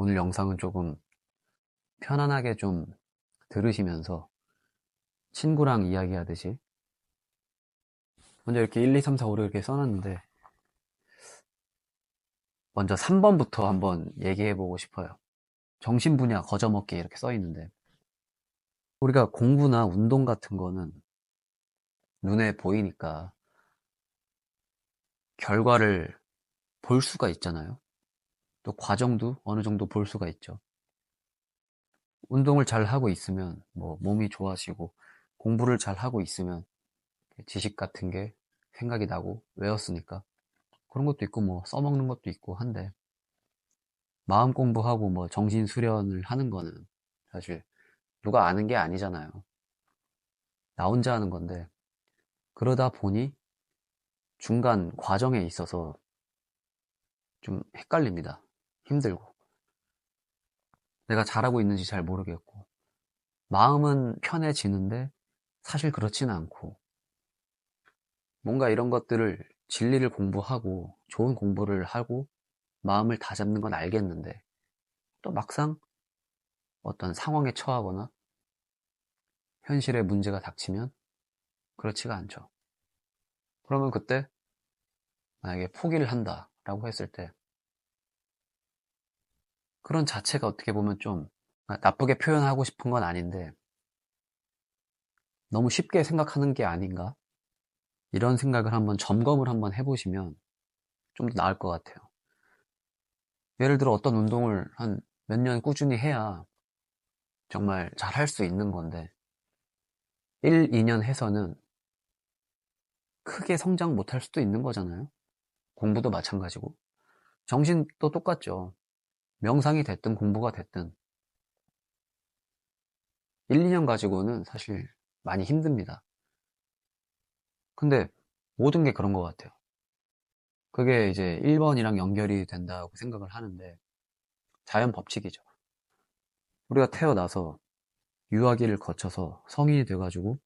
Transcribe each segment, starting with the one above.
오늘 영상은 조금 편안하게 좀 들으시면서 친구랑 이야기하듯이 먼저 이렇게 1, 2, 3, 4, 5를 이렇게 써놨는데 먼저 3번부터 한번 얘기해 보고 싶어요. 정신 분야 거저먹기 이렇게 써 있는데 우리가 공부나 운동 같은 거는 눈에 보이니까 결과를 볼 수가 있잖아요. 또 과정도 어느 정도 볼 수가 있죠. 운동을 잘 하고 있으면 뭐 몸이 좋아지고 공부를 잘 하고 있으면 지식 같은 게 생각이 나고 외웠으니까 그런 것도 있고 뭐 써먹는 것도 있고 한데 마음 공부하고 뭐 정신 수련을 하는 거는 사실 누가 아는 게 아니잖아요. 나 혼자 하는 건데 그러다 보니 중간 과정에 있어서 좀 헷갈립니다. 힘들고. 내가 잘하고 있는지 잘 모르겠고. 마음은 편해지는데 사실 그렇지는 않고. 뭔가 이런 것들을 진리를 공부하고 좋은 공부를 하고 마음을 다잡는 건 알겠는데 또 막상 어떤 상황에 처하거나 현실에 문제가 닥치면 그렇지가 않죠. 그러면 그때 만약에 포기를 한다라고 했을 때 그런 자체가 어떻게 보면 좀 나쁘게 표현하고 싶은 건 아닌데 너무 쉽게 생각하는 게 아닌가? 이런 생각을 한번 점검을 한번 해보시면 좀 더 나을 것 같아요. 예를 들어 어떤 운동을 한 몇 년 꾸준히 해야 정말 잘 할 수 있는 건데 1, 2년 해서는 크게 성장 못할 수도 있는 거잖아요. 공부도 마찬가지고 정신도 똑같죠. 명상이 됐든 공부가 됐든 1, 2년 가지고는 사실 많이 힘듭니다. 근데 모든 게 그런 것 같아요. 그게 이제 1번이랑 연결이 된다고 생각을 하는데 자연 법칙이죠. 우리가 태어나서 유아기를 거쳐서 성인이 돼가지고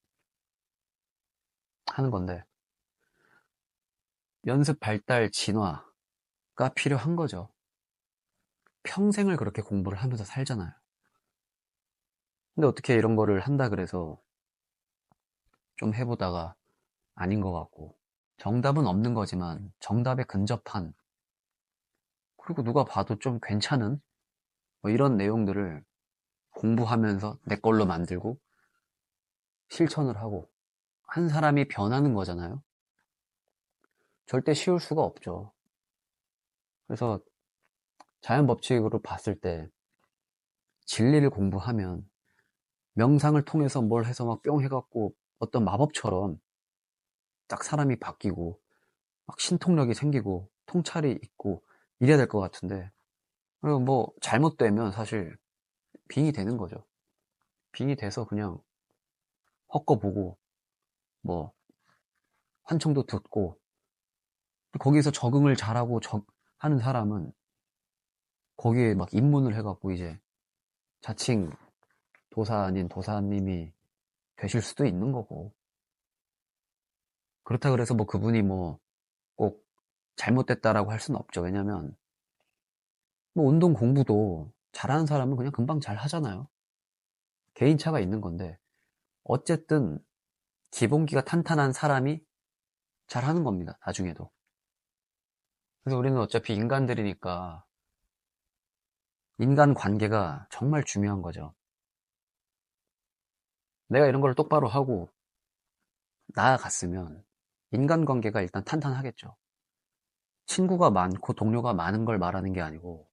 하는 건데 연습, 발달, 진화가 필요한 거죠. 평생을 그렇게 공부를 하면서 살잖아요. 근데 어떻게 이런 거를 한다 그래서 좀 해보다가 아닌 것 같고 정답은 없는 거지만 정답에 근접한 그리고 누가 봐도 좀 괜찮은 뭐 이런 내용들을 공부하면서 내 걸로 만들고 실천을 하고 한 사람이 변하는 거잖아요. 절대 쉬울 수가 없죠. 그래서 자연 법칙으로 봤을 때 진리를 공부하면 명상을 통해서 뭘 해서 막 뿅 해갖고 어떤 마법처럼 딱 사람이 바뀌고 막 신통력이 생기고 통찰이 있고 이래야 될 것 같은데 그리고 뭐 잘못되면 사실 빙이 되는 거죠. 빙이 돼서 그냥 헛거보고 뭐 환청도 듣고 거기에서 적응을 잘하고 적, 하는 사람은 거기에 막 입문을 해갖고 이제 자칭 도사 아닌 도사님이 되실 수도 있는 거고. 그렇다 그래서 뭐 그분이 뭐 꼭 잘못됐다라고 할 수는 없죠. 왜냐면 뭐 운동 공부도 잘하는 사람은 그냥 금방 잘 하잖아요. 개인차가 있는 건데 어쨌든 기본기가 탄탄한 사람이 잘 하는 겁니다 나중에도. 그래서 우리는 어차피 인간들이니까 인간 관계가 정말 중요한 거죠. 내가 이런 걸 똑바로 하고 나아갔으면 인간 관계가 일단 탄탄하겠죠. 친구가 많고 동료가 많은 걸 말하는 게 아니고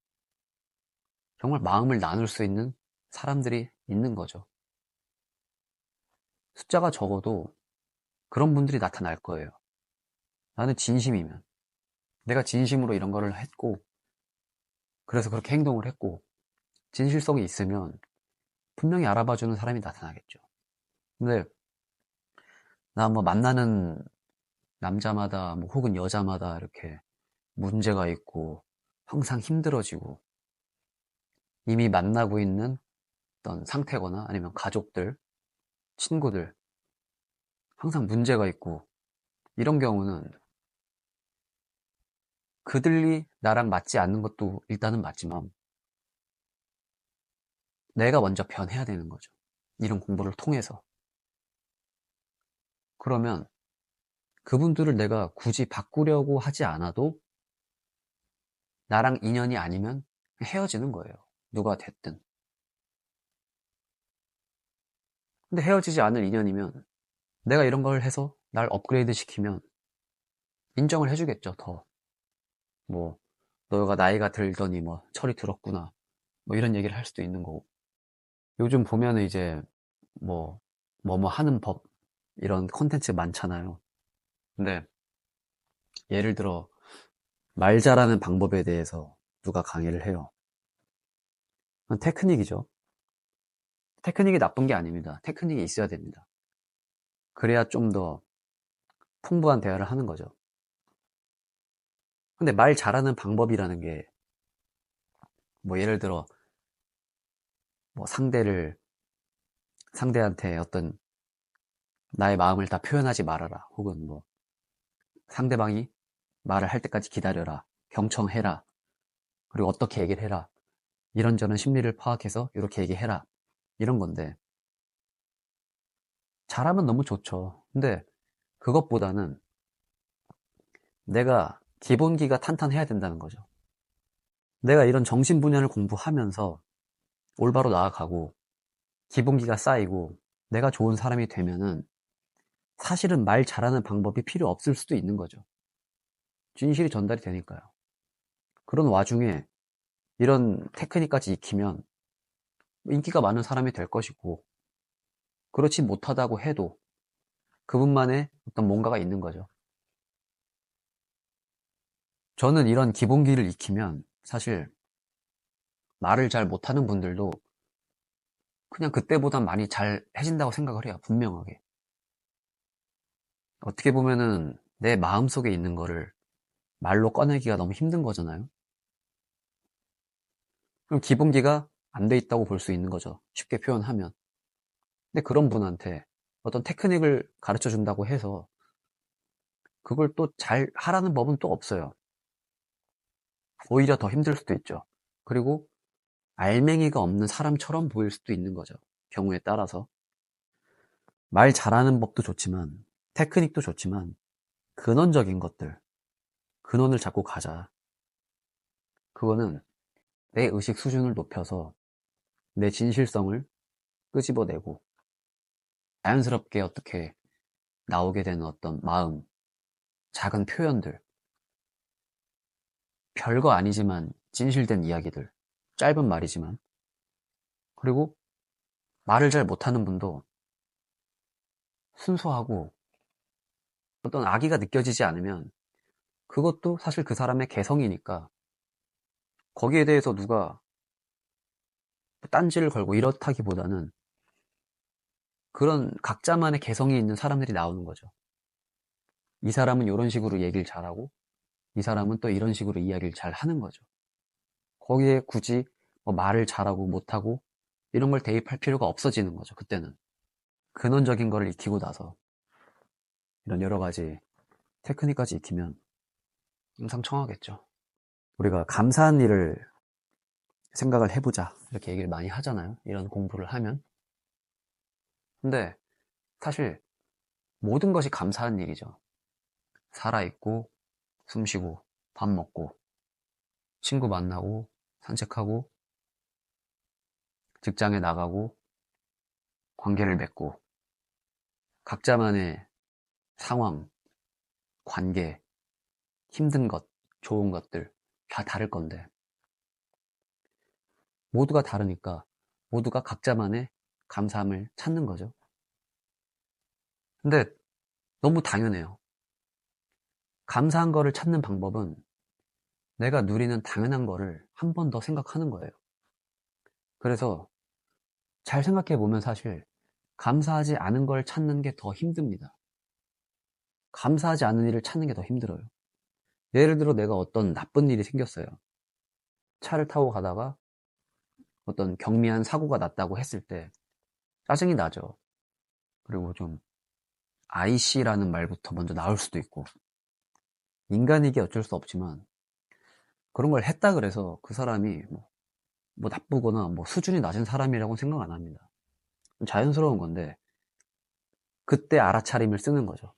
정말 마음을 나눌 수 있는 사람들이 있는 거죠. 숫자가 적어도 그런 분들이 나타날 거예요. 나는 진심이면 내가 진심으로 이런 거를 했고 그래서 그렇게 행동을 했고 진실성이 있으면 분명히 알아봐주는 사람이 나타나겠죠. 근데 나 뭐 만나는 남자마다 뭐 혹은 여자마다 이렇게 문제가 있고 항상 힘들어지고 이미 만나고 있는 어떤 상태거나 아니면 가족들, 친구들 항상 문제가 있고 이런 경우는 그들이 나랑 맞지 않는 것도 일단은 맞지만 내가 먼저 변해야 되는 거죠. 이런 공부를 통해서. 그러면 그분들을 내가 굳이 바꾸려고 하지 않아도 나랑 인연이 아니면 헤어지는 거예요. 누가 됐든. 근데 헤어지지 않을 인연이면 내가 이런 걸 해서 날 업그레이드 시키면 인정을 해주겠죠, 더. 뭐, 너가 나이가 들더니 뭐, 철이 들었구나. 뭐, 이런 얘기를 할 수도 있는 거고. 요즘 보면은 이제, 뭐, 뭐뭐 하는 법, 이런 콘텐츠 많잖아요. 근데, 예를 들어, 말 잘하는 방법에 대해서 누가 강의를 해요. 테크닉이죠. 테크닉이 나쁜 게 아닙니다. 테크닉이 있어야 됩니다. 그래야 좀 더 풍부한 대화를 하는 거죠. 근데 말 잘하는 방법이라는 게, 뭐 예를 들어, 뭐 상대를, 상대한테 어떤 나의 마음을 다 표현하지 말아라. 혹은 뭐 상대방이 말을 할 때까지 기다려라. 경청해라. 그리고 어떻게 얘기를 해라. 이런저런 심리를 파악해서 이렇게 얘기해라. 이런 건데, 잘하면 너무 좋죠. 근데 그것보다는 내가 기본기가 탄탄해야 된다는 거죠. 내가 이런 정신 분야를 공부하면서 올바로 나아가고 기본기가 쌓이고 내가 좋은 사람이 되면은 사실은 말 잘하는 방법이 필요 없을 수도 있는 거죠. 진실이 전달이 되니까요. 그런 와중에 이런 테크닉까지 익히면 인기가 많은 사람이 될 것이고 그렇지 못하다고 해도 그분만의 어떤 뭔가가 있는 거죠. 저는 이런 기본기를 익히면 사실 말을 잘 못하는 분들도 그냥 그때보단 많이 잘 해진다고 생각을 해요. 분명하게. 어떻게 보면은 내 마음속에 있는 거를 말로 꺼내기가 너무 힘든 거잖아요. 그럼 기본기가 안 돼 있다고 볼 수 있는 거죠. 쉽게 표현하면. 근데 그런 분한테 어떤 테크닉을 가르쳐 준다고 해서 그걸 또 잘 하라는 법은 또 없어요. 오히려 더 힘들 수도 있죠. 그리고 알맹이가 없는 사람처럼 보일 수도 있는 거죠. 경우에 따라서. 말 잘하는 법도 좋지만, 테크닉도 좋지만, 근원적인 것들, 근원을 잡고 가자. 그거는 내 의식 수준을 높여서 내 진실성을 끄집어내고 자연스럽게 어떻게 나오게 되는 어떤 마음, 작은 표현들, 별거 아니지만 진실된 이야기들, 짧은 말이지만, 그리고 말을 잘 못하는 분도 순수하고 어떤 악의가 느껴지지 않으면 그것도 사실 그 사람의 개성이니까 거기에 대해서 누가 딴지를 걸고 이렇다기보다는 그런 각자만의 개성이 있는 사람들이 나오는 거죠. 이 사람은 이런 식으로 얘기를 잘하고 이 사람은 또 이런 식으로 이야기를 잘 하는 거죠. 거기에 굳이 뭐 말을 잘하고 못하고 이런 걸 대입할 필요가 없어지는 거죠. 그때는 근원적인 거를 익히고 나서 이런 여러 가지 테크닉까지 익히면 임상청하겠죠. 우리가 감사한 일을 생각을 해보자 이렇게 얘기를 많이 하잖아요. 이런 공부를 하면 근데 사실 모든 것이 감사한 일이죠. 살아있고, 숨 쉬고, 밥 먹고, 친구 만나고, 산책하고, 직장에 나가고, 관계를 맺고, 각자만의 상황, 관계, 힘든 것, 좋은 것들 다 다를 건데, 모두가 다르니까 모두가 각자만의 감사함을 찾는 거죠. 근데 너무 당연해요. 감사한 거를 찾는 방법은 내가 누리는 당연한 거를 한 번 더 생각하는 거예요. 그래서 잘 생각해 보면 사실 감사하지 않은 걸 찾는 게 더 힘듭니다. 감사하지 않은 일을 찾는 게 더 힘들어요. 예를 들어 내가 어떤 나쁜 일이 생겼어요. 차를 타고 가다가 어떤 경미한 사고가 났다고 했을 때 짜증이 나죠. 그리고 좀 IC라는 말부터 먼저 나올 수도 있고 인간이기 어쩔 수 없지만 그런 걸 했다 그래서 그 사람이 뭐 뭐 나쁘거나 뭐 수준이 낮은 사람이라고 생각 안 합니다. 자연스러운 건데 그때 알아차림을 쓰는 거죠.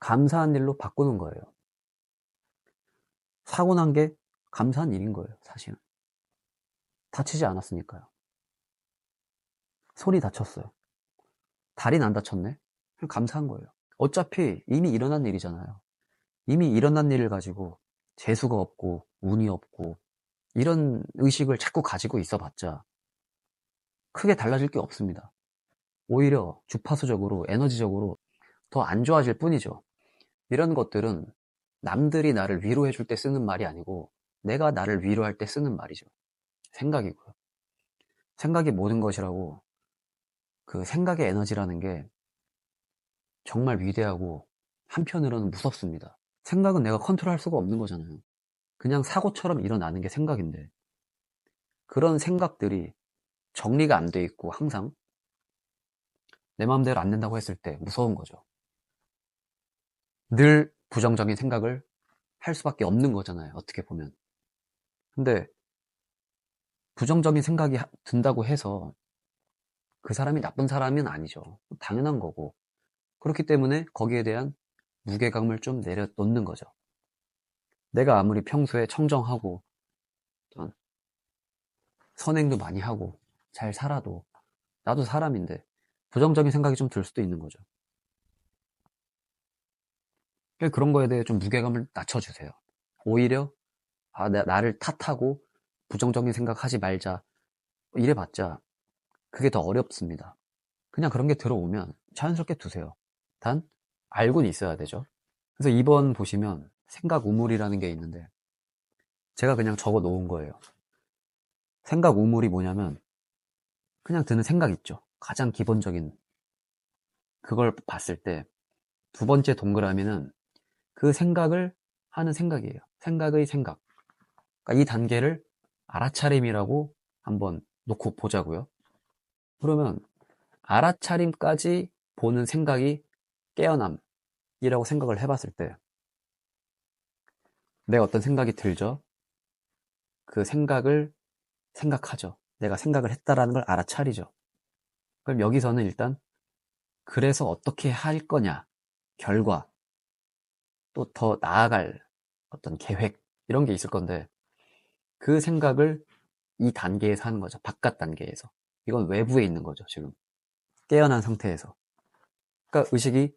감사한 일로 바꾸는 거예요. 사고 난 게 감사한 일인 거예요, 사실은. 다치지 않았으니까요. 손이 다쳤어요. 다리는 안 다쳤네? 감사한 거예요. 어차피 이미 일어난 일이잖아요. 이미 일어난 일을 가지고 재수가 없고 운이 없고 이런 의식을 자꾸 가지고 있어 봤자 크게 달라질 게 없습니다. 오히려 주파수적으로 에너지적으로 더 안 좋아질 뿐이죠. 이런 것들은 남들이 나를 위로해 줄 때 쓰는 말이 아니고 내가 나를 위로할 때 쓰는 말이죠. 생각이고요. 생각이 모든 것이라고 그 생각의 에너지라는 게 정말 위대하고 한편으로는 무섭습니다. 생각은 내가 컨트롤할 수가 없는 거잖아요. 그냥 사고처럼 일어나는 게 생각인데 그런 생각들이 정리가 안 돼 있고 항상 내 마음대로 안 된다고 했을 때 무서운 거죠. 늘 부정적인 생각을 할 수밖에 없는 거잖아요. 어떻게 보면. 근데 부정적인 생각이 든다고 해서 그 사람이 나쁜 사람은 아니죠. 당연한 거고. 그렇기 때문에 거기에 대한 무게감을 좀 내려놓는 거죠. 내가 아무리 평소에 청정하고 선행도 많이 하고 잘 살아도 나도 사람인데 부정적인 생각이 좀 들 수도 있는 거죠. 그런 거에 대해 좀 무게감을 낮춰주세요. 오히려 아, 나 를 탓하고 부정적인 생각하지 말자 이래봤자 그게 더 어렵습니다. 그냥 그런 게 들어오면 자연스럽게 두세요. 단 알고는 있어야 되죠. 그래서 2번 보시면 생각 우물이라는 게 있는데 제가 그냥 적어 놓은 거예요. 생각 우물이 뭐냐면 그냥 드는 생각 있죠. 가장 기본적인 그걸 봤을 때 두 번째 동그라미는 그 생각을 하는 생각이에요. 생각의 생각. 그러니까 이 단계를 알아차림이라고 한번 놓고 보자고요. 그러면 알아차림까지 보는 생각이 깨어남이라고 생각을 해봤을 때 내가 어떤 생각이 들죠? 그 생각을 생각하죠. 내가 생각을 했다라는 걸 알아차리죠. 그럼 여기서는 일단 그래서 어떻게 할 거냐, 결과, 또 더 나아갈 어떤 계획, 이런 게 있을 건데, 그 생각을 이 단계에서 하는 거죠. 바깥 단계에서. 이건 외부에 있는 거죠, 지금. 깨어난 상태에서. 그러니까 의식이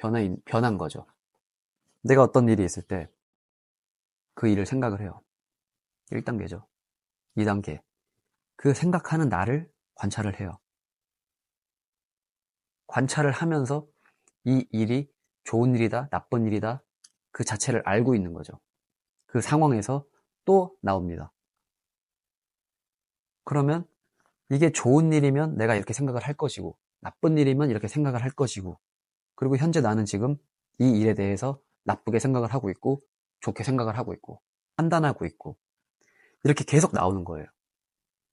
변한, 변한 거죠. 내가 어떤 일이 있을 때 그 일을 생각을 해요. 1단계죠. 2단계. 그 생각하는 나를 관찰을 해요. 관찰을 하면서 이 일이 좋은 일이다, 나쁜 일이다, 그 자체를 알고 있는 거죠. 그 상황에서 또 나옵니다. 그러면 이게 좋은 일이면 내가 이렇게 생각을 할 것이고, 나쁜 일이면 이렇게 생각을 할 것이고, 그리고 현재 나는 지금 이 일에 대해서 나쁘게 생각을 하고 있고, 좋게 생각을 하고 있고, 판단하고 있고, 이렇게 계속 나오는 거예요.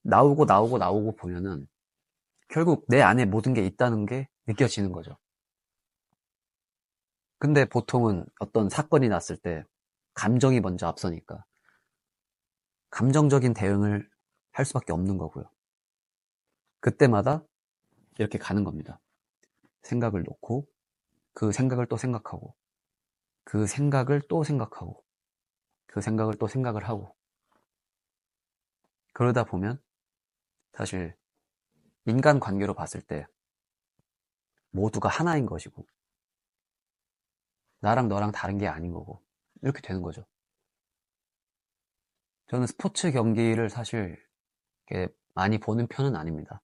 나오고 나오고 나오고 보면은 결국 내 안에 모든 게 있다는 게 느껴지는 거죠. 근데 보통은 어떤 사건이 났을 때 감정이 먼저 앞서니까 감정적인 대응을 할 수밖에 없는 거고요. 그때마다 이렇게 가는 겁니다. 생각을 놓고 그 생각을 또 생각하고 그 생각을 또 생각하고 그 생각을 또 생각을 하고 그러다 보면 사실 인간 관계로 봤을 때 모두가 하나인 것이고 나랑 너랑 다른 게 아닌 거고 이렇게 되는 거죠. 저는 스포츠 경기를 사실 많이 보는 편은 아닙니다.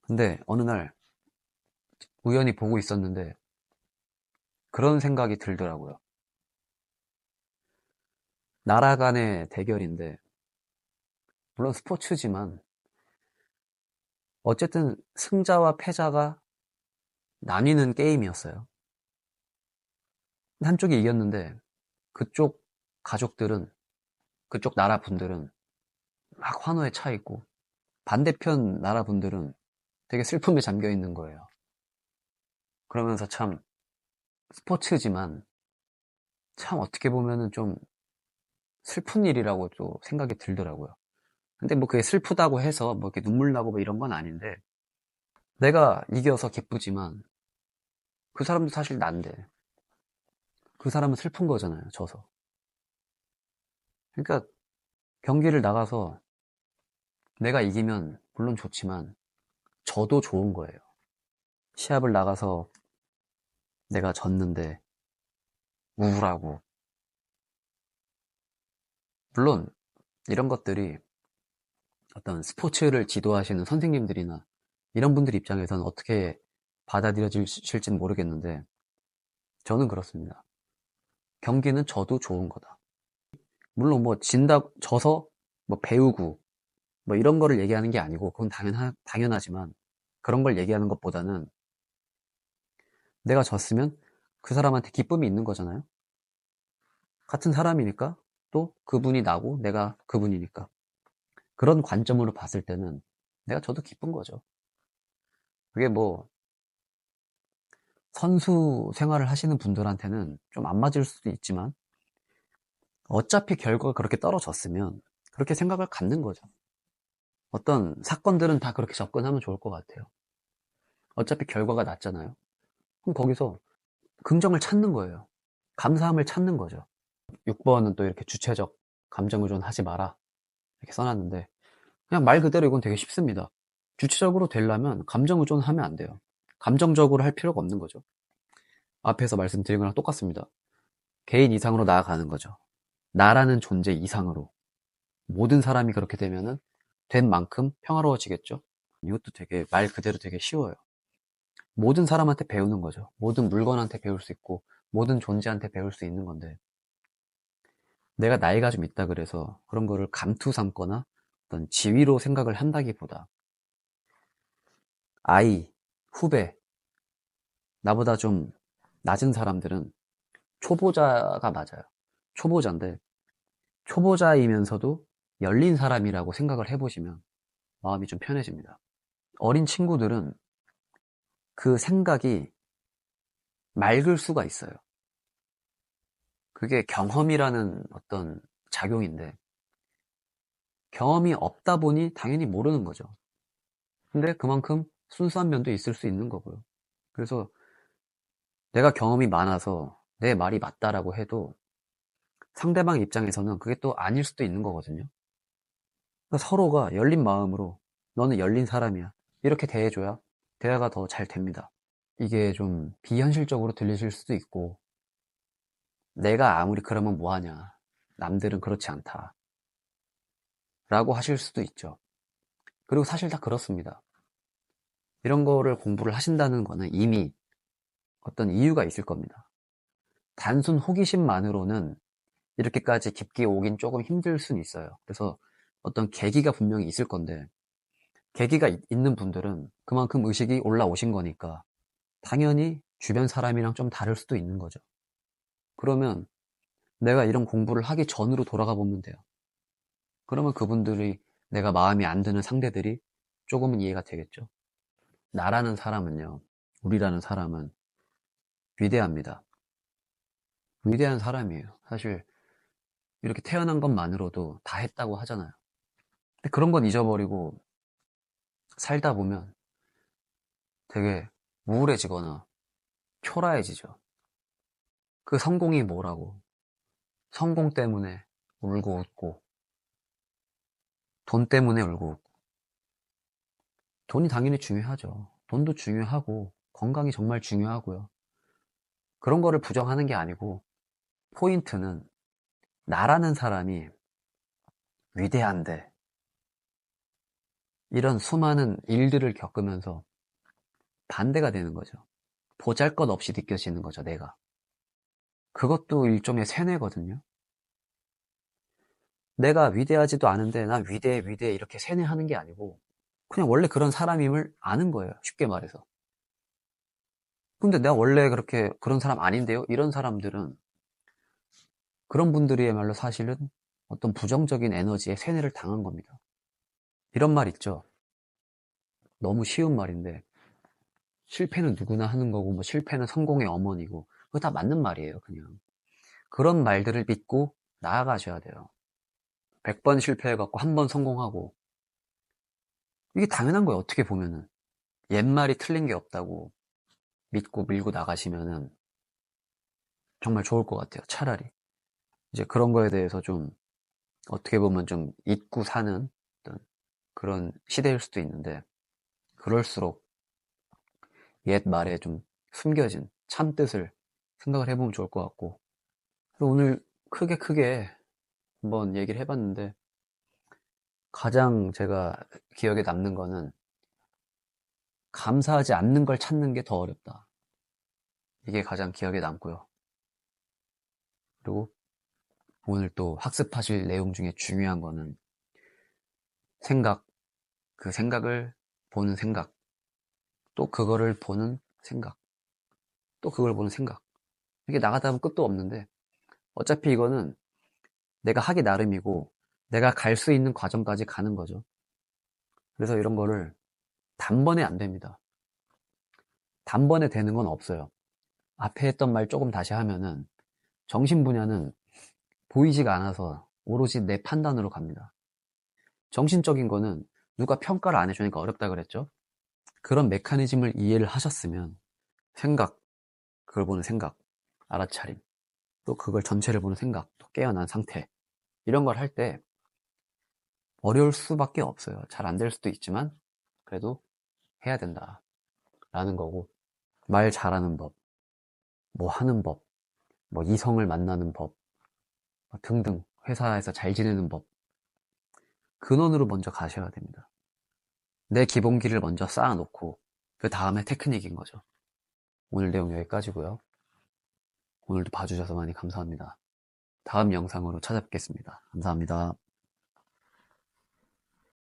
근데 어느 날 우연히 보고 있었는데 그런 생각이 들더라고요. 나라 간의 대결인데 물론 스포츠지만 어쨌든 승자와 패자가 나뉘는 게임이었어요. 한쪽이 이겼는데 그쪽 가족들은 그쪽 나라 분들은 막 환호에 차 있고 반대편 나라 분들은 되게 슬픔에 잠겨 있는 거예요. 그러면서 참 스포츠지만 참 어떻게 보면은 좀 슬픈 일이라고 또 생각이 들더라고요. 근데 뭐 그게 슬프다고 해서 뭐 이렇게 눈물 나고 뭐 이런 건 아닌데 내가 이겨서 기쁘지만 그 사람도 사실 난데 그 사람은 슬픈 거잖아요. 져서. 그러니까 경기를 나가서 내가 이기면 물론 좋지만 저도 좋은 거예요. 시합을 나가서 내가 졌는데 우울하고 물론 이런 것들이 어떤 스포츠를 지도하시는 선생님들이나 이런 분들 입장에서는 어떻게 받아들여질지는 모르겠는데 저는 그렇습니다. 경기는 저도 좋은 거다. 물론 뭐 진다 져서 뭐 배우고 뭐 이런 거를 얘기하는 게 아니고 그건 당연하, 당연하지만 그런 걸 얘기하는 것보다는 내가 졌으면 그 사람한테 기쁨이 있는 거잖아요. 같은 사람이니까 또 그분이 나고 내가 그분이니까 그런 관점으로 봤을 때는 내가 저도 기쁜 거죠. 그게 뭐 선수 생활을 하시는 분들한테는 좀 안 맞을 수도 있지만 어차피 결과가 그렇게 떨어졌으면 그렇게 생각을 갖는 거죠. 어떤 사건들은 다 그렇게 접근하면 좋을 것 같아요. 어차피 결과가 났잖아요. 그럼 거기서 긍정을 찾는 거예요. 감사함을 찾는 거죠. 6번은 또 이렇게 주체적 감정 의존 하지 마라. 이렇게 써놨는데, 그냥 말 그대로 이건 되게 쉽습니다. 주체적으로 되려면 감정 의존 하면 안 돼요. 감정적으로 할 필요가 없는 거죠. 앞에서 말씀드린 거랑 똑같습니다. 개인 이상으로 나아가는 거죠. 나라는 존재 이상으로. 모든 사람이 그렇게 되면은 된 만큼 평화로워지겠죠? 이것도 되게 말 그대로 되게 쉬워요. 모든 사람한테 배우는 거죠. 모든 물건한테 배울 수 있고, 모든 존재한테 배울 수 있는 건데, 내가 나이가 좀 있다 그래서 그런 거를 감투 삼거나 어떤 지위로 생각을 한다기보다, 아이, 후배, 나보다 좀 낮은 사람들은 초보자가 맞아요. 초보자인데, 초보자이면서도 열린 사람이라고 생각을 해보시면 마음이 좀 편해집니다. 어린 친구들은 그 생각이 맑을 수가 있어요. 그게 경험이라는 어떤 작용인데, 경험이 없다 보니 당연히 모르는 거죠. 근데 그만큼 순수한 면도 있을 수 있는 거고요. 그래서 내가 경험이 많아서 내 말이 맞다라고 해도 상대방 입장에서는 그게 또 아닐 수도 있는 거거든요. 그러니까 서로가 열린 마음으로 너는 열린 사람이야. 이렇게 대해줘야 대화가 더 잘 됩니다. 이게 좀 비현실적으로 들리실 수도 있고 내가 아무리 그러면 뭐하냐. 남들은 그렇지 않다. 라고 하실 수도 있죠. 그리고 사실 다 그렇습니다. 이런 거를 공부를 하신다는 거는 이미 어떤 이유가 있을 겁니다. 단순 호기심만으로는 이렇게까지 깊게 오긴 조금 힘들 수는 있어요. 그래서 어떤 계기가 분명히 있을 건데 계기가 있는 분들은 그만큼 의식이 올라오신 거니까 당연히 주변 사람이랑 좀 다를 수도 있는 거죠. 그러면 내가 이런 공부를 하기 전으로 돌아가 보면 돼요. 그러면 그분들이 내가 마음에 안 드는 상대들이 조금은 이해가 되겠죠. 나라는 사람은요, 우리라는 사람은 위대합니다. 위대한 사람이에요. 사실 이렇게 태어난 것만으로도 다 했다고 하잖아요. 그런 건 잊어버리고 살다 보면 되게 우울해지거나 초라해지죠. 그 성공이 뭐라고. 성공 때문에 울고 웃고, 돈 때문에 울고 웃고. 돈이 당연히 중요하죠. 돈도 중요하고, 건강이 정말 중요하고요. 그런 거를 부정하는 게 아니고, 포인트는 나라는 사람이 위대한데, 이런 수많은 일들을 겪으면서 반대가 되는 거죠. 보잘 것 없이 느껴지는 거죠, 내가. 그것도 일종의 세뇌거든요. 내가 위대하지도 않은데 나 위대해 위대해 이렇게 세뇌하는 게 아니고 그냥 원래 그런 사람임을 아는 거예요. 쉽게 말해서. 근데 내가 원래 그렇게 그런 사람 아닌데요? 이런 사람들은 그런 분들이야말로 사실은 어떤 부정적인 에너지에 세뇌를 당한 겁니다. 이런 말 있죠. 너무 쉬운 말인데 실패는 누구나 하는 거고 뭐 실패는 성공의 어머니고 그거 다 맞는 말이에요 그냥 그런 말들을 믿고 나아가셔야 돼요 100번 실패해갖고 한 번 성공하고 이게 당연한 거예요. 어떻게 보면은 옛말이 틀린 게 없다고 믿고 밀고 나가시면은 정말 좋을 것 같아요. 차라리 이제 그런 거에 대해서 좀 어떻게 보면 좀 잊고 사는 그런 시대일 수도 있는데 그럴수록 옛 말에 좀 숨겨진 참 뜻을 생각을 해보면 좋을 것 같고 오늘 크게 크게 한번 얘기를 해봤는데 가장 제가 기억에 남는 거는 감사하지 않는 걸 찾는 게 더 어렵다. 이게 가장 기억에 남고요. 그리고 오늘 또 학습하실 내용 중에 중요한 거는 생각, 그 생각을 보는 생각, 또 그거를 보는 생각, 또 그걸 보는 생각. 이게 나가다 보면 끝도 없는데 어차피 이거는 내가 하기 나름이고 내가 갈 수 있는 과정까지 가는 거죠. 그래서 이런 거를 단번에 안 됩니다. 단번에 되는 건 없어요. 앞에 했던 말 조금 다시 하면은 정신 분야는 보이지가 않아서 오로지 내 판단으로 갑니다. 정신적인 거는 누가 평가를 안 해주니까 어렵다 그랬죠? 그런 메커니즘을 이해를 하셨으면 생각, 그걸 보는 생각, 알아차림, 또 그걸 전체를 보는 생각, 또 깨어난 상태 이런 걸 할 때 어려울 수밖에 없어요. 잘 안 될 수도 있지만 그래도 해야 된다 라는 거고 말 잘하는 법, 뭐 하는 법, 뭐 이성을 만나는 법뭐 등등 회사에서 잘 지내는 법 근원으로 먼저 가셔야 됩니다. 내 기본기를 먼저 쌓아놓고 그 다음에 테크닉인 거죠. 오늘 내용 여기까지고요. 오늘도 봐주셔서 많이 감사합니다. 다음 영상으로 찾아뵙겠습니다. 감사합니다.